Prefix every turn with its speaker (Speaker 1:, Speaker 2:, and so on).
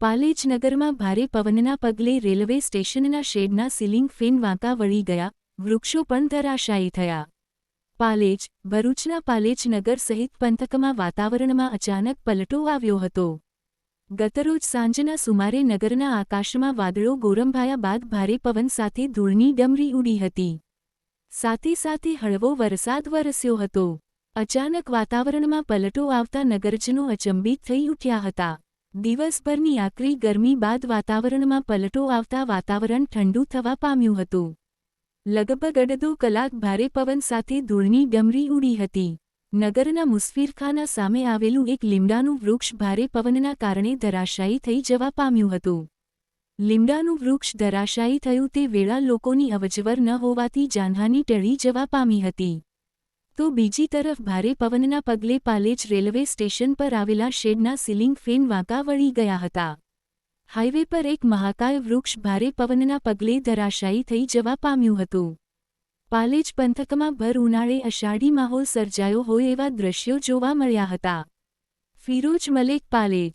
Speaker 1: પાલેજ નગરમાં ભારે પવનના પગલે રેલવે સ્ટેશનના શેડના સીલિંગ ફેન વાંકા વળી ગયા, વૃક્ષો પણ ધરાશાયી થયા. પાલેજ, ભરૂચના પાલેજ નગર સહિત પંથકમાં વાતાવરણમાં અચાનક પલટો આવ્યો હતો. ગતરોજ સાંજના સુમારે નગરના આકાશમાં વાદળો ગોરંભાયા બાદ ભારે પવન સાથે ધૂળની ડમરી ઉડી હતી. સાથે સાથે હળવો વરસાદ વરસ્યો હતો. અચાનક વાતાવરણમાં પલટો આવતા નગરજનો અચંબિત થઈ ઉઠ્યા હતા. દિવસભરની આકરી ગરમી બાદ વાતાવરણમાં પલટો આવતા વાતાવરણ ઠંડુ થવા પામ્યું હતું. લગભગ અડધો કલાક ભારે પવન સાથે ધૂળની ડમરી ઉડી હતી. નગરના મુસ્ફિરખાના સામે આવેલું એક લીમડાનું વૃક્ષ ભારે પવનના કારણે ધરાશાયી થઈ જવા પામ્યું હતું. લીમડાનું વૃક્ષ ધરાશાયી થયું તે વેળા લોકોની અવજવર ન હોવાથી જાનહાની ટળી જવા પામી હતી. તો બીજી તરફ ભારે પવનના પગલે પાલેજ રેલવે સ્ટેશન પર આવેલા શેડના સીલિંગ ફેન વાંકા વળી ગયા હતા. હાઇવે પર એક મહાકાય વૃક્ષ ભારે પવનના પગલે ધરાશાયી થઈ જવા પામ્યું હતું. પાલેજ પંથકમાં ભર ઉનાળે અષાઢી માહોલ સર્જાયો હોય એવા દ્રશ્યો જોવા મળ્યા હતા. ફિરોજ મલેક પાલેજ